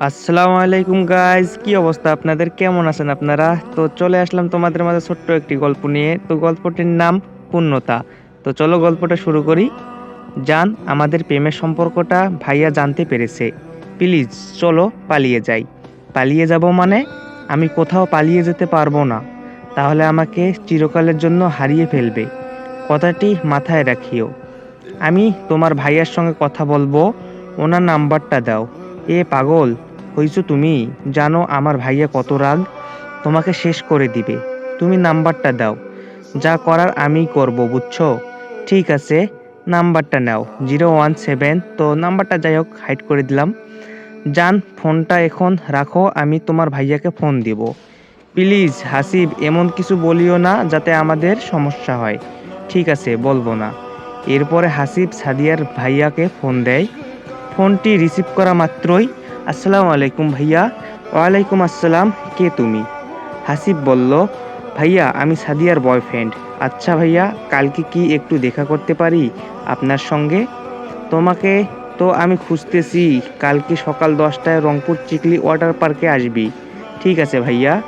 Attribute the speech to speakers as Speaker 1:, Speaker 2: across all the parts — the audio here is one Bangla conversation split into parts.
Speaker 1: আসসালামু আলাইকুম গাইজ কি অবস্থা আপনাদের? কেমন আছেন আপনারা? তো চলে আসলাম তোমাদের মাঝে ছোট্ট একটি গল্প নিয়ে। তো গল্পটির নাম পূর্ণতা। তো চলো গল্পটা শুরু করি। জান, আমাদের প্রেমের সম্পর্কটা ভাইয়া জানতে পেরেছে। প্লিজ, চলো পালিয়ে যাই। পালিয়ে যাব মানে? আমি কোথাও পালিয়ে যেতে পারব না। তাহলে আমাকে চিরকালের জন্য হারিয়ে ফেলবে। কথাটি মাথায় রাখিও। আমি তোমার ভাইয়ার সঙ্গে কথা বলব। ওনার নাম্বারটা দাও। এ পাগল হইছো তুমি, জানো আমার ভাইয়া কত রাগ, তোমাকে শেষ করে দিবে। তুমি নাম্বারটা দাও। যা করার আমিই করব, বুঝছ? ঠিক আছে, নাম্বারটা নাও। জিরো ওয়ান সেভেন, তো নাম্বারটা যাই হোক, হাইড করে দিলাম। জান, ফোনটা এখন রাখো, আমি তোমার ভাইয়াকে ফোন দিব। প্লিজ, হাসিব, এমন কিছু বলিও না, যাতে আমাদের সমস্যা হয়। ঠিক আছে, বলব না। এরপরে হাসিব সাদিয়ার ভাইয়াকে ফোন দেয়। ফোনটি রিসিভ করা মাত্রই আসসালামু আলাইকুম ভাইয়া। ওয়ালাইকুম আসসালাম। কে তুমি? হাসিব বলল, ভাইয়া, আমি সাদিয়ার বয়ফ্রেন্ড। আচ্ছা ভাইয়া, কালকে কি একটু দেখা করতে পারি আপনার সঙ্গে? তোমাকে তো আমি খুঁজতেছি। কালকে সকাল দশটায় রংপুর চিকলি ওয়াটার পার্কে আসবি। ঠিক আছে ভাইয়া।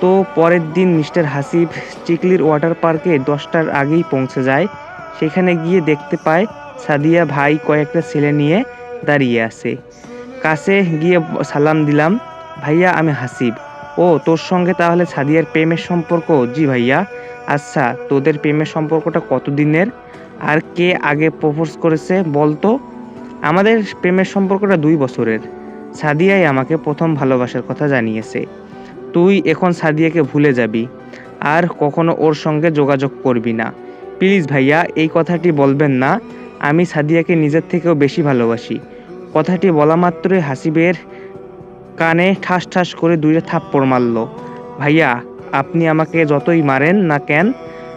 Speaker 1: তো পরের দিন মিস্টার হাসিব চিকলির ওয়াটার পার্কে দশটার আগেই পৌঁছে যায়। সেখানে গিয়ে দেখতে পায় সাদিয়া ভাই কয়েকটা ছেলে নিয়ে দাঁড়িয়ে আছে। কাছে গিয়ে সালাম দিলাম, ভাইয়া, আমি হাসিব। ও, তোর সঙ্গে তাহলে সাদিয়ার প্রেমের সম্পর্ক? জি ভাইয়া। আচ্ছা তোদের প্রেমের সম্পর্কটা কতদিনের? আর কে আগে প্রপোজ করেছে বলতো? আমাদের প্রেমের সম্পর্কটা দুই বছরের। সাদিয়াই আমাকে প্রথম ভালোবাসার কথা জানিয়েছে। তুই এখন সাদিয়াকে ভুলে যাবি। আর কখনো ওর সঙ্গে যোগাযোগ করবি না। প্লিজ ভাইয়া, এই কথাটি বলবেন না। আমি সাদিয়াকে নিজের থেকেও বেশি ভালোবাসি। কথাটি বলা মাত্রই হাসিবের কানে ঠাস ঠাস করে দুইটা থাপ্পড় মারল। ভাইয়া, আপনি আমাকে যতই মারেন না কেন,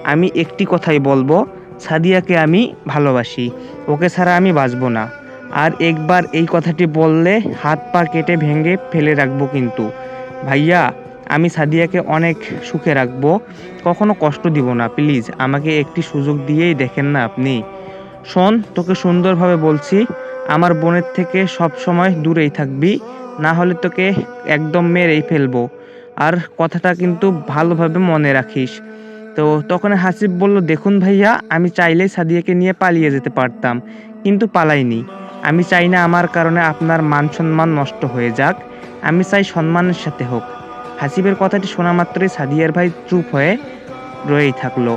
Speaker 1: আমি একটি কথাই বলব, সাদিয়াকে আমি ভালোবাসি, ওকে ছাড়া আমি বাঁচবো না। আর একবার এই কথাটি বললে হাত পা কেটে ভেঙে ফেলে রাখব কিন্তু। ভাইয়া, আমি সাদিয়াকে অনেক সুখে রাখব, কখনো কষ্ট দিব না, প্লিজ, আমাকে একটি সুযোগ দিয়েই দেখেন না আপনি। শোন, তোকে সুন্দরভাবে বলছি আমার বোনের থেকে সব সময় দূরেই থাকবি, না হলে তোকে একদম মেরেই ফেলব। আর কথাটা কিন্তু ভালোভাবে মনে রাখিস। তো তখন হাসিব বলল, দেখুন ভাইয়া, আমি চাইলেই সাদিয়াকে নিয়ে পালিয়ে যেতে পারতাম, কিন্তু পালাইনি। আমি চাই না আমার কারণে আপনার মান সম্মান নষ্ট হয়ে যাক। আমি চাই সম্মানের সাথে হোক। হাসিবের কথাটি শোনা মাত্রই সাদিয়ার ভাই চুপ হয়ে রয়েই থাকল।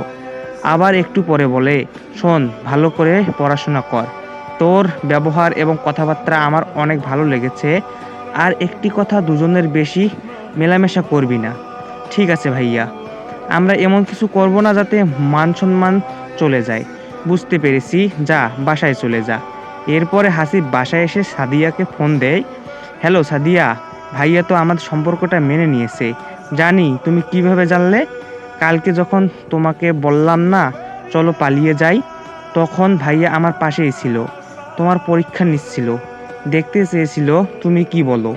Speaker 1: আবার একটু পরে বলে, শোন, ভালো করে পড়াশোনা কর। তোর ব্যবহার এবং কথাবার্তা আমার অনেক ভালো লেগেছে। আর একটি কথা দুজনের বেশি মেলামেশা করবি না। ঠিক আছে ভাইয়া। আমরা এমন কিছু করব না যাতে মান সম্মান চলে যায়। বুঝতে পেরেছি। যা, বাসায় চলে যা। এরপরে হাসিব বাসায় এসে সাদিয়াকে ফোন দেয়। হ্যালো সাদিয়া, ভাইয়া তো আমাদের সম্পর্কটা মেনে নিয়েছে। জানি, তুমি কীভাবে জানলে? কালকে যখন তোমাকে বললাম না, চলো পালিয়ে যাই, তখন ভাইয়া আমার পাশেই ছিল। তোমার পরীক্ষা নিচ্ছিল। দেখতে চেয়েছিল, তুমি কি বলো?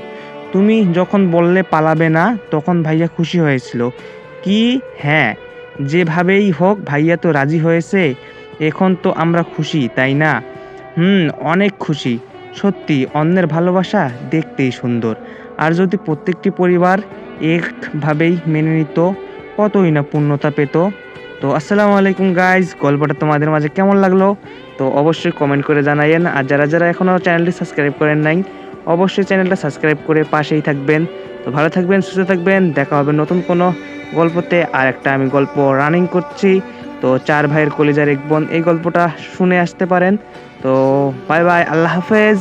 Speaker 1: তুমি যখন বললে পালাবে না, তখন ভাইয়া খুশি হয়েছিল। কি? হ্যাঁ যেভাবেই হোক, ভাইয়া তো রাজি হয়েছে। এখন তো আমরা খুশি, তাই না? হুম, অনেক খুশি। সত্যি, অন্যের ভালোবাসা দেখতেই সুন্দর। আর যদি প্রত্যেকটি পরিবার একভাবেই মেনে নিত, কতই না পূর্ণতা পেত? তো আসসালামু আলাইকুম গাইজ গল্পটা তোমাদের মাঝে কেমন লাগল? তো অবশ্যই কমেন্ট করে জানাইয়েন। আর যারা যারা এখনও চ্যানেলটি সাবস্ক্রাইব করেন নাই, অবশ্যই চ্যানেলটা সাবস্ক্রাইব করে পাশেই থাকবেন। তো ভালো থাকবেন, সুস্থ থাকবেন, দেখা হবে নতুন কোনো গল্পতে। আর একটা আমি গল্প রানিং করছি। তো চার ভাইয়ের কলিজার এক বোন এই গল্পটা শুনে আসতে পারেন। তো বাই বাই আল্লাহ হাফেজ।